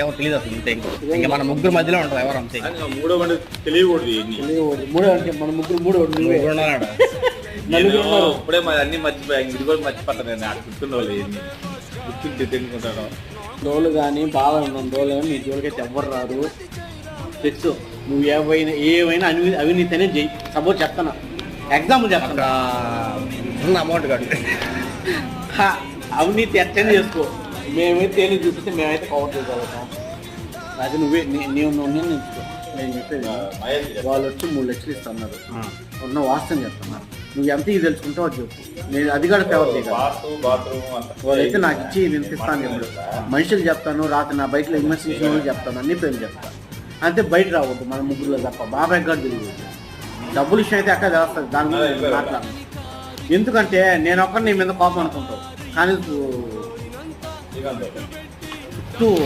ఎవరు తెలియదు అసలు ఇంతే ఇంకో. మన ముగ్గురు మధ్యలో ఉంటుంది ఎవరు అంతే. మూడో బండి తెలియకూడదు తెలియకూడదు. మూడో అంటే మన ముగ్గురు మూడో ముగ్గురు ఉన్నాడు నేను నలుగురు ఉన్నారు. ఇప్పుడే మరి అన్ని మర్చిపోయా. ఇంక ఇది కూడా మర్చిపోతాను నేను. నాకు గుర్తున్న వాళ్ళు ఏంది గుర్తుంటే తెలుసుకుంటాను డోలు కానీ బాగా ఉన్నాం. డోలు కానీ నీ జోలికైతే ఎవ్వరు రాదు తెచ్చు. నువ్వు ఏవైనా ఏవైనా అవి అవినీతినే చెయ్యి సపోజ్ చెప్తాను ఎగ్జాంపుల్ చెప్తాను అమౌంట్ కాదు హా, అవినీతి ఎట్టని చేసుకో. మేమైతే తేలి చూపిస్తే మేమైతే కవర్ చేయగలుగుతాం. అది నువ్వే నీ- నీవు నువ్వు నిర్ణయించుకో నేను చెప్పేది వాళ్ళు వచ్చి మూడు లక్షలు ఇస్తున్నారు. ఉన్న వాస్తవం చెప్తున్నారు. నువ్వు ఎంత ఇది తెలుసుకుంటావు అది చెప్పు. నేను అది కూడా ఫేవర్ చేయగలను. బాత్ బాత్రూమ్ అంతా. వాళ్ళైతే నాకు ఇచ్చి నేను ఇస్తాను ఇప్పుడు మనుషులు చెప్తాను రాత్రి నా బైక్లో ఇన్వెస్టిగేషన్ వాళ్ళు చెప్తాను అన్ని పేర్లు చెప్తాను అంతే బయట రావద్దు మన ముగ్గురులో తప్ప. బాబాయ్ గారు తెలియదు డబ్బులు విషయం అయితే అక్కడ చేస్తుంది దాని గురించి మాట్లాడను. ఎందుకంటే నేను ఒక్కరి నీ మీద కోపం అనుకుంటావు కానీ どう？